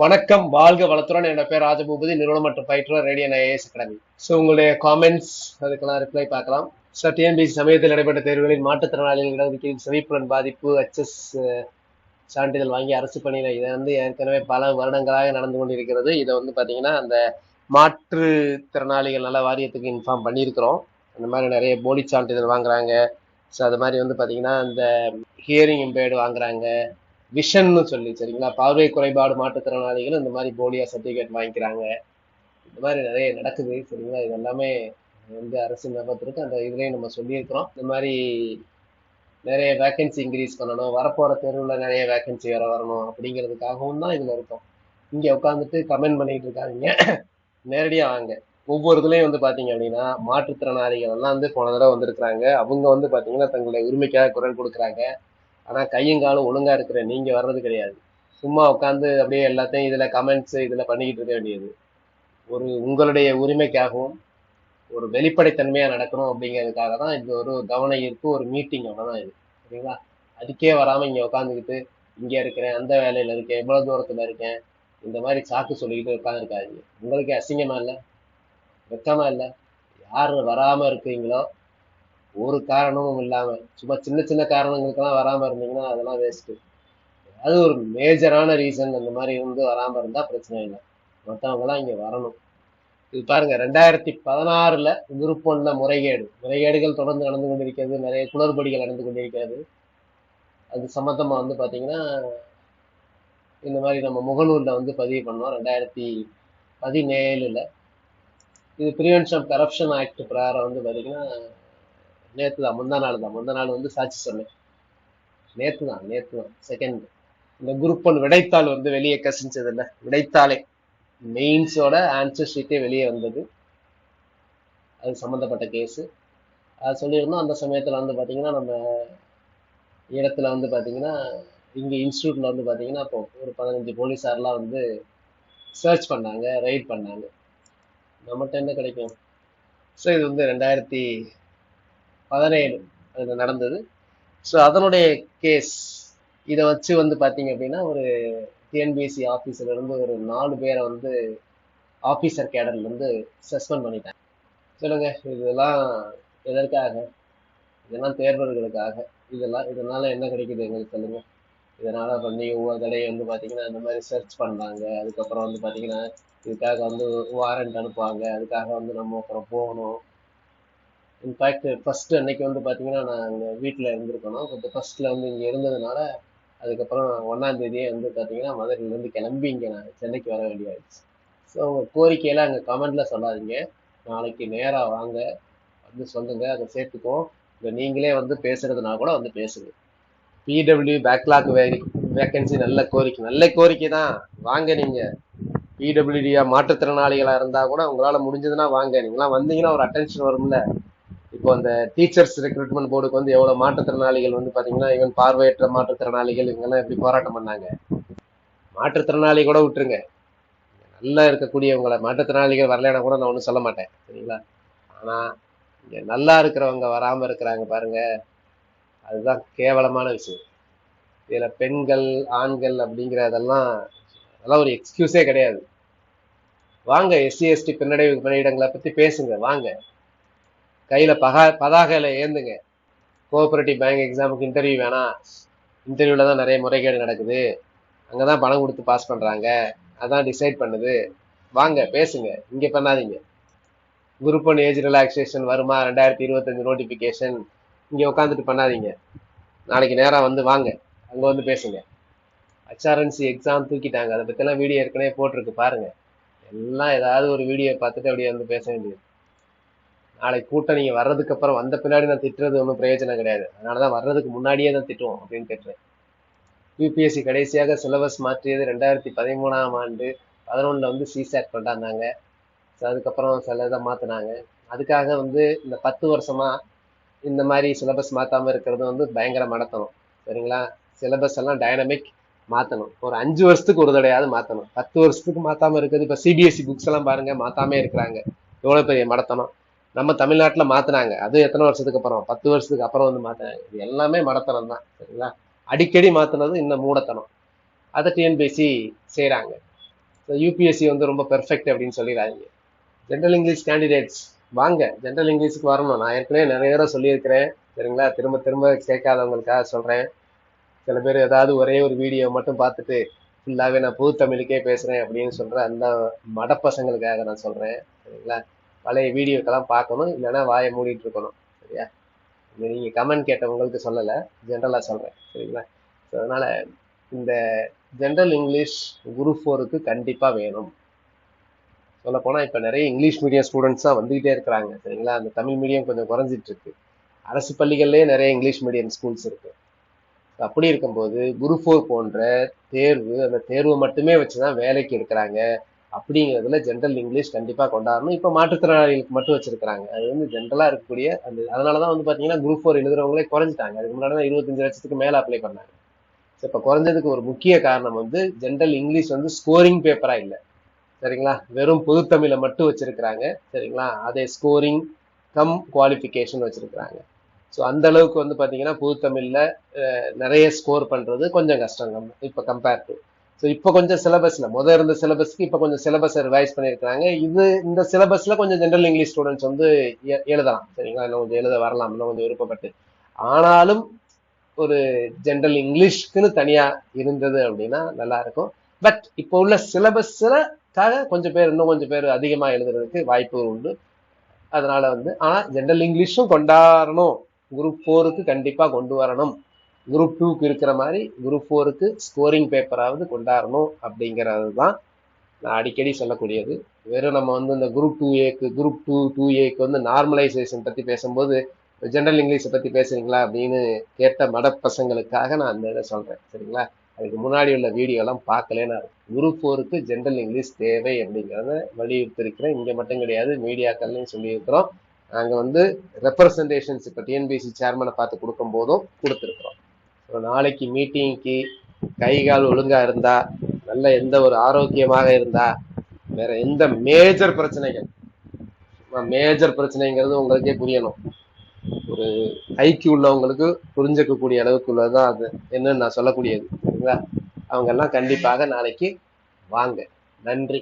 வணக்கம் வாழ்க வளத்துடன் என்னோட பேர் ராஜபூபதி நிறுவனம் மற்றும் பயிற்றுவர் ரேடியன் ஐஏஎஸ் அகாடமி. ஸோ உங்களுடைய காமெண்ட்ஸ் அதுக்கெல்லாம் ரிப்ளை பார்க்கலாம். ஸோ டிஎன்பிசி சமயத்தில் நடைபெற்ற தேர்வுகளில் மாற்றுத்திறனாளிகள் இடஒதுக்கீடு செவிப்புலன் பாதிப்பு அச்சஸ் சான்றிதழ் வாங்கி அரசு பணியில் இதை வந்து ஏற்கனவே பல வருடங்களாக நடந்து கொண்டிருக்கிறது. இதை வந்து பார்த்தீங்கன்னா அந்த மாற்றுத்திறனாளிகள் நல வாரியத்துக்கு இன்ஃபார்ம் பண்ணியிருக்கிறோம். அந்த மாதிரி நிறைய போலி சான்றிதழ் வாங்குறாங்க. ஸோ அது மாதிரி வந்து பார்த்தீங்கன்னா அந்த ஹியரிங் இம்பேர்டு வாங்குறாங்க. விஷன்னு சொல்லி சரிங்களா? பார்வை குறைபாடு மாற்றுத்திறனாளிகள் இந்த மாதிரி போலியா சர்டிஃபிகேட் வாங்கிக்கிறாங்க. இந்த மாதிரி நிறைய நடக்குது சரிங்களா? இது எல்லாமே வந்து அரசு ஞாபகத்திற்கு அந்த இதுலேயும் நம்ம சொல்லியிருக்கிறோம். இந்த மாதிரி நிறைய வேக்கன்சி இன்க்ரீஸ் பண்ணணும். வரப்போகிற தெருவில் நிறைய வேக்கன்சி வர வரணும் அப்படிங்கிறதுக்காகவும் தான் இதில் இருக்கும். இங்கே உட்காந்துட்டு கமெண்ட் பண்ணிட்டு இருக்காதீங்க. நேரடியாக வாங்க. ஒவ்வொரு இதுலேயும் வந்து பார்த்தீங்க அப்படின்னா மாற்றுத்திறனாளிகள் எல்லாம் வந்து போன தடவை வந்திருக்கிறாங்க. அவங்க வந்து பார்த்தீங்கன்னா தங்களுடைய உரிமைக்காக குரல் கொடுக்குறாங்க. ஆனால் கையும் காலும் ஒழுங்காக இருக்கிற நீங்கள் வர்றது கிடையாது. சும்மா உட்காந்து அப்படியே எல்லாத்தையும் இதில் கமெண்ட்ஸ் இதில் பண்ணிக்கிட்டு இருக்க வேண்டியது. ஒரு உங்களுடைய உரிமைக்காகவும் ஒரு வெளிப்படைத்தன்மையாக நடக்கணும் அப்படிங்கிறதுக்காக தான் இது ஒரு கவன ஈர்ப்பு ஒரு மீட்டிங் அவ்வளோதான் இது. சரிங்களா? அதுக்கே வராமல் இங்கே உட்காந்துக்கிட்டு இங்கே இருக்கிறேன் அந்த வேலையில் இருக்கேன் இவ்வளோ தூரத்தில் இருக்கேன் இந்த மாதிரி சாக்கு சொல்லிக்கிட்டு உட்காந்துருக்காதீங்க உங்களுக்கு அசிங்கமா இல்லை? வெக்கமா இல்லை? யார் வராமல் இருக்கீங்களோ ஒரு காரணமும் இல்லாமல் சும்மா சின்ன சின்ன காரணங்களுக்கெல்லாம் வராமல் இருந்தீங்கன்னா அதெல்லாம் வேஸ்ட்டு அது ஒரு மேஜரான ரீசன் அந்த மாதிரி இருந்து வராமல் இருந்தால் பிரச்சனை இல்லை. மற்றவங்களாம் இங்கே வரணும். இது பாருங்க ரெண்டாயிரத்தி பதினாறுல விருப்பொன்ன முறைகேடு. முறைகேடுகள் தொடர்ந்து நடந்து கொண்டிருக்கிறது நிறைய குளறுபடிகள் நடந்து கொண்டிருக்கிறது. அது சம்மந்தமாக வந்து பாத்தீங்கன்னா இந்த மாதிரி நம்ம முகநூல்ல வந்து பதிவு பண்ணோம் ரெண்டாயிரத்தி பதினேழுல. இது ப்ரிவென்ஷன் ஆஃப் கரப்ஷன் ஆக்ட் பிரகாரம் வந்து பாத்தீங்கன்னா நேற்று தான் முந்தா நாள் தான் முந்தா நாள் வந்து சாட்சி சொன்னேன் நேற்று தான் நேற்று தான் செகண்ட் இந்த குரூப் ஒன் விடைத்தாள் வந்து வெளியே கசிஞ்சது இல்லை விடைத்தாளே மெயின்ஸோட ஆன்சர் ஷீட்டே வெளியே வந்தது. அது சம்மந்தப்பட்ட கேஸு அது சொல்லியிருந்தோம் அந்த சமயத்தில் வந்து பார்த்தீங்கன்னா நம்ம இடத்துல வந்து பார்த்தீங்கன்னா இங்கே இன்ஸ்டியூட்டில் வந்து பார்த்தீங்கன்னா இப்போ ஒரு பதினஞ்சு போலீஸார்லாம் வந்து சர்ச் பண்ணாங்க ரைட் பண்ணாங்க. நம்மகிட்ட என்ன கிடைக்கும்? ஸோ இது வந்து ரெண்டாயிரத்தி பதினேழு அதில் நடந்தது. ஸோ அதனுடைய கேஸ் இதை வச்சு வந்து பார்த்தீங்க அப்படின்னா ஒரு டிஎன்பிஎஸ்சி ஆஃபீஸர்லேருந்து இருந்து ஒரு நாலு பேரை வந்து ஆஃபீஸர் கேடர்லேருந்து சஸ்பெண்ட் பண்ணிட்டாங்க. சொல்லுங்க இதெல்லாம் எதற்காக? இதெல்லாம் தேர்வர்களுக்காக. இதெல்லாம் இதனால என்ன கிடைக்குது எங்களுக்கு சொல்லுங்க. இதனால பண்ணி ஒவ்வொரு தடையும் வந்து பார்த்தீங்கன்னா இந்த மாதிரி சர்ச் பண்ணாங்க. அதுக்கப்புறம் வந்து பார்த்தீங்கன்னா இதுக்காக வந்து வாரண்ட் அனுப்புவாங்க. அதுக்காக வந்து நம்ம அப்புறம் போகணும். இன்ஃபேக்ட் ஃபர்ஸ்ட் அன்னைக்கு வந்து பார்த்தீங்கன்னா நான் அங்கே வீட்டில் இருந்திருக்கணும். கொஞ்சம் ஃபர்ஸ்ட்ல வந்து இங்கே இருந்ததுனால அதுக்கப்புறம் ஒன்றாம் தேதியே வந்து பார்த்தீங்கன்னா மதுரையிலேருந்து கிளம்பி இங்கே நான் சென்னைக்கு வர வேண்டியாயிடுச்சு ஸோ உங்கள் கோரிக்கையெல்லாம் அங்கே கமெண்டில் சொல்லாதீங்க. நாளைக்கு நேராக வாங்க. வந்து சொல்லுங்க. அதை சேர்த்துக்குவோம். இல்லை நீங்களே வந்து பேசுறதுனா கூட வந்து பேசுங்க. பிடபிள்யூ பேக்லாக் வே வேக்கன்சி நல்ல கோரிக்கை. நல்ல கோரிக்கை தான். வாங்க நீங்கள் பிடபிள்யூடியா மாற்றுத்திறனாளிகளாக இருந்தால் கூட உங்களால் முடிஞ்சதுன்னா வாங்க. நீங்களாம் வந்தீங்கன்னா ஒரு அட்டென்ஷன் வரும்ல. இப்போ அந்த டீச்சர்ஸ் ரெக்ரூட்மெண்ட் போர்டுக்கு வந்து எவ்வளவு மாற்றுத்திறனாளிகள் வந்து பாத்தீங்கன்னா ஈவன் பார்வையற்ற மாற்றுத்திறனாளிகள் இவங்கெல்லாம் எப்படி போராட்டம் பண்ணாங்க? மாற்றுத்திறனாளி கூட விட்டுருங்க. நல்லா இருக்கக்கூடியவங்களை மாற்றுத்திறனாளிகள் வரலைன்னா கூட நான் ஒன்றும் சொல்ல மாட்டேன் சரிங்களா? ஆனா இங்க நல்லா இருக்கிறவங்க வராம இருக்கிறாங்க பாருங்க. அதுதான் கேவலமான விஷயம். இதுல பெண்கள் ஆண்கள் அப்படிங்கிற அதெல்லாம் ஒரு எக்ஸ்கியூஸே கிடையாது. வாங்க எஸ்சி எஸ்டி பின்னடைவு பணியிடங்களை பத்தி பேசுங்க வாங்க. கையில பகா பதாகையில ஏந்துங்க. கோஆபரேட்டிவ் பேங்க் எக்ஸாமுக்கு இன்டர்வியூ வேணாம் இன்டர்வியூல தான் நிறைய முறைகேடு நடக்குது. அங்கதான் பணம் கொடுத்து பாஸ் பண்றாங்க. அதான் டிசைட் பண்ணுது. வாங்க பேசுங்க. இங்க பண்ணாதீங்க. குரூப் ஒன் ஏஜ் ரிலாக்ஸேஷன் வருமா? ரெண்டாயிரத்தி இருபத்தஞ்சு நோட்டிபிகேஷன் இங்க உட்காந்துட்டு பண்ணாதீங்க. நாளைக்கு நேராக வந்து வாங்க. அங்க வந்து பேசுங்க. ஹச்ஆர்என்சி எக்ஸாம் தூக்கிட்டாங்க. அதை பற்றிலாம் வீடியோ ஏற்கனவே போட்டிருக்கு. பாருங்க. எல்லாம் ஏதாவது ஒரு வீடியோ பார்த்துட்டு அப்படியே வந்து பேச வேண்டியது. நாளைக்கு கூட்டம் நீங்க வர்றதுக்கு அப்புறம் வந்த பின்னாடி நான் திட்டுறது ஒன்றும் பிரயோஜனம் கிடையாது. அதனாலதான் வர்றதுக்கு முன்னாடியே தான் திட்டுவோம் அப்படின்னு திட்டுறேன் யூபிஎஸ்சி கடைசியாக சிலபஸ் மாற்றியது ரெண்டாயிரத்தி பதிமூணாம் ஆண்டு பதினொன்றில் வந்து சிசாட் கொண்டாந்தாங்க. ஸோ அதுக்கப்புறம் சில இதை மாற்றினாங்க அதுக்காக வந்து இந்த பத்து வருஷமா இந்த மாதிரி சிலபஸ் மாற்றாமல் இருக்கிறது வந்து பயங்கர மடத்தணும் சரிங்களா? சிலபஸ் எல்லாம் டைனமிக் மாற்றணும் ஒரு அஞ்சு வருஷத்துக்கு ஒரு தடையாவது மாற்றணும் பத்து வருஷத்துக்கு மாற்றாமல் இருக்கிறது இப்போ சிபிஎஸ்சி புக்ஸ் எல்லாம் பாருங்க மாற்றாமே இருக்கிறாங்க. எவ்வளோ பெரிய மடத்தனம் நம்ம தமிழ்நாட்டில் மாற்றினாங்க அது எத்தனை வருஷத்துக்கு அப்புறம்? பத்து வருஷத்துக்கு அப்புறம் வந்து மாற்றினாங்க இது எல்லாமே மடத்தனம் தான் சரிங்களா? அடிக்கடி மாற்றினது இன்னும் மூடத்தனம். அதை டிஎன்பிஎஸ்சி செய்கிறாங்க யூபிஎஸ்சி வந்து ரொம்ப பெர்ஃபெக்ட் அப்படின்னு சொல்லிடுறாங்க ஜென்ரல் இங்கிலீஷ் கேண்டிடேட்ஸ் வாங்க. ஜென்ரல் இங்கிலீஷுக்கு வரணும். நான் ஏற்கனவே நிறைய தடவை சொல்லியிருக்கிறேன் சரிங்களா? திரும்ப திரும்ப கேட்காதவங்களுக்காக சொல்கிறேன் சில பேர் ஏதாவது ஒரே ஒரு வீடியோ மட்டும் பார்த்துட்டு ஃபுல்லாகவே நான் புது தமிழுக்கே பேசுகிறேன் அப்படின்னு சொல்கிற அந்த மடப்பசங்களுக்காக நான் சொல்கிறேன் சரிங்களா? பழைய வீடியோக்கெல்லாம் பார்க்கணும் இல்லைன்னா வாயை மூடிட்டு இருக்கணும் சரியா நீங்கள் கமெண்ட் கேட்டவங்களுக்கு சொல்லலை ஜென்ரலாக சொல்கிறேன் சரிங்களா? ஸோ அதனால் இந்த ஜென்ரல் இங்கிலீஷ் குரூப் ஃபோருக்கு கண்டிப்பாக வேணும். சொல்லப்போனால் இப்போ நிறைய இங்கிலீஷ் மீடியம் ஸ்டூடெண்ட்ஸ் தான் வந்துகிட்டே இருக்கிறாங்க சரிங்களா? அந்த தமிழ் மீடியம் கொஞ்சம் குறைஞ்சிட்டு இருக்கு அரசு பள்ளிகள்லேயே நிறைய இங்கிலீஷ் மீடியம் ஸ்கூல்ஸ் இருக்குது அப்படி இருக்கும்போது குரூப் ஃபோர் போன்ற தேர்வு அந்த தேர்வு மட்டுமே வச்சு தான் வேலைக்கு எடுக்கிறாங்க. அப்படிங்கிறதுல ஜென்ரல் இங்கிலீஷ் கண்டிப்பாக கொண்டாடணும். இப்போ மாற்றுத்திறனாளிகளுக்கு மட்டும் வச்சிருக்கிறாங்க. அது வந்து ஜென்ரலாக இருக்கக்கூடிய அந்த அதனால தான் வந்து பார்த்தீங்கன்னா குரூப் ஃபோர் எழுதுறவங்களே குறைஞ்சிட்டாங்க. அதுக்கு முன்னாடி தான் இருபத்தஞ்சு லட்சத்துக்கு மேலே அப்ளை பண்ணாங்க. ஸோ இப்போ குறைஞ்சதுக்கு ஒரு முக்கிய காரணம் வந்து ஜென்ரல் இங்கிலீஷ் வந்து ஸ்கோரிங் பேப்பராக இல்லை. சரிங்களா? வெறும் பொதுத்தமிழை மட்டும் வச்சிருக்கிறாங்க. சரிங்களா? அதே ஸ்கோரிங் கம் குவாலிஃபிகேஷன் வச்சிருக்கிறாங்க. ஸோ அந்த அளவுக்கு வந்து பார்த்தீங்கன்னா பொதுத்தமிழில் நிறைய ஸ்கோர் பண்ணுறது கொஞ்சம் கஷ்டம் இப்போ கம்பேர் டு ஸோ இப்போ கொஞ்சம் சிலபஸ்ல முதல் இருந்த சிலபஸ்க்கு இப்போ கொஞ்சம் சிலபஸை ரிவைஸ் பண்ணியிருக்காங்க இது இந்த சிலபஸில் கொஞ்சம் ஜென்ரல் இங்கிலீஷ் ஸ்டூடெண்ட்ஸ் வந்து எழுதலாம். சரிங்களா? இன்னும் கொஞ்சம் எழுத வரலாம். இன்னும் கொஞ்சம் விருப்பப்பட்டு. ஆனாலும் ஒரு ஜென்ரல் இங்கிலீஷ்க்குன்னு தனியாக இருந்தது அப்படின்னா நல்லா இருக்கும். பட் இப்போ உள்ள சிலபஸ்லக்காக கொஞ்சம் பேர் இன்னும் கொஞ்சம் பேர் அதிகமாக எழுதுறதுக்கு வாய்ப்பு உண்டு. அதனால வந்து ஆனால் ஜென்ரல் இங்கிலீஷும் கொண்டாடணும். குரூப் ஃபோருக்கு கண்டிப்பாக கொண்டு வரணும். குரூப் டூக்கு இருக்கிற மாதிரி குரூப் ஃபோருக்கு ஸ்கோரிங் பேப்பராவது கொண்டாடணும் அப்படிங்கிறது தான் நான் அடிக்கடி சொல்லக்கூடியது. வெறும் நம்ம வந்து இந்த குரூப் டூ ஏக்கு குரூப் டூ டூ ஏக்கு வந்து நார்மலைசேஷன் பற்றி பேசும்போது ஜென்ரல் இங்கிலீஷை பற்றி பேசுறீங்களா அப்படின்னு கேட்ட மடப்பசங்களுக்காக நான் அந்த இதை சொல்கிறேன் சரிங்களா? அதுக்கு முன்னாடி உள்ள வீடியோலாம் பார்க்கலன்னு குரூப் ஃபோருக்கு ஜென்ரல் இங்கிலீஷ் தேவை அப்படிங்கிறத வலியுறுத்திருக்கிறேன் இங்கே மட்டும் கிடையாது மீடியாக்கள்லையும் சொல்லியிருக்கிறோம். நாங்கள் வந்து ரெப்ரசன்டேஷன்ஸ் இப்போ டிஎன்பிசி சேர்மனை பார்த்து கொடுக்கும் போதும் கொடுத்துருக்குறோம். ஒரு நாளைக்கு மீட்டிங்க்கு கை கால் ஒழுங்காக இருந்தா நல்ல எந்த ஒரு ஆரோக்கியமாக இருந்தா வேற எந்த மேஜர் பிரச்சனைகள்? மேஜர் பிரச்சனைங்கிறது உங்களுக்கே புரியணும். ஒரு ஐக்கிய உள்ளவங்களுக்கு புரிஞ்சிக்கக்கூடிய அளவுக்கு உள்ளதுதான் அது என்னன்னு நான் சொல்லக்கூடியது சரிங்களா? அவங்க எல்லாம் கண்டிப்பாக நாளைக்கு வாங்க. நன்றி.